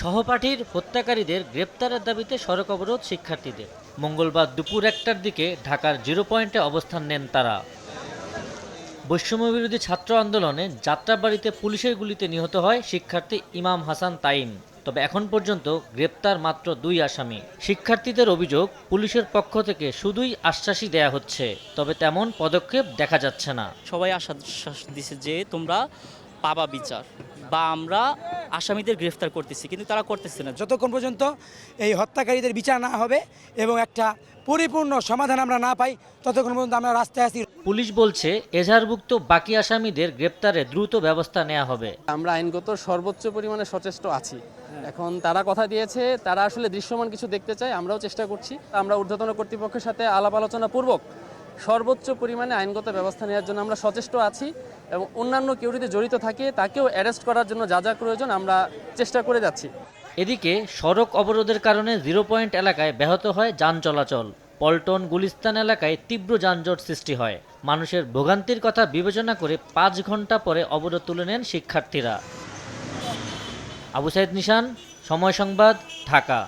সহপাঠীর হত্যাকারীদের গ্রেপ্তারের দাবিতে সড়ক অবরোধ শিক্ষার্থীদের। মঙ্গলবার দুপুর একটার দিকে ঢাকার জিরো পয়েন্টে অবস্থান নেন তারা। বৈষম্যবিরোধী ছাত্র আন্দোলনে যাত্রাবাড়িতে পুলিশের গুলিতে নিহত হয় শিক্ষার্থী ইমাম হাসান তাইম। তবে এখন পর্যন্ত গ্রেপ্তার মাত্র দুই আসামি। শিক্ষার্থীদের অভিযোগ, পুলিশের পক্ষ থেকে শুধুই আশ্বাসই দেয়া হচ্ছে, তবে তেমন পদক্ষেপ দেখা যাচ্ছে না। সবাই আশা আশ্বাস দিছে যে তোমরা পাবা বিচার, বা আমরা আসামিদের গ্রেফতার করতেছি কিন্তু তারা করতেছে না। যতক্ষণ পর্যন্ত এই হত্যাকারীদের বিচার না হবে এবং একটা পরিপূর্ণ সমাধান আমরা না পাই ততক্ষণ পর্যন্ত আমরা রাস্তায় আছি। পুলিশ বলছে এজাহারভুক্ত বাকি আসামিদের গ্রেপ্তারে দ্রুত ব্যবস্থা নেওয়া হবে। আমরা আইনগত সর্বোচ্চ পরিমাণে সচেষ্ট আছি। এখন তারা কথা দিয়েছে তারা আসলে দৃশ্যমান কিছু দেখতে চায় আমরাও চেষ্টা করছি। আমরা ঊর্ধ্বতন কর্তৃপক্ষের সাথে আলাপ আলোচনা পূর্বক সর্বোচ্চ পরিমাণে আইনগত ব্যবস্থা নেওয়ার জন্য আমরা সচেষ্ট আছি এবং অন্যান্য কেউ যদি জড়িত থাকে, তাকেও অ্যারেস্ট করার জন্য যা যা প্রয়োজন আমরা চেষ্টা করে যাচ্ছি। এদিকে, সড়ক অবরোধের কারণে জিরো পয়েন্ট এলাকায় ব্যাহত হয় যান চলাচল। পল্টন গুলিস্তান এলাকায় তীব্র যানজট সৃষ্টি হয়। মানুষের ভোগান্তির কথা বিবেচনা করে পাঁচ ঘণ্টা পরে অবরোধ তুলে নেন শিক্ষার্থীরা। আবু সাইদ নিশান, সময় সংবাদ, ঢাকা।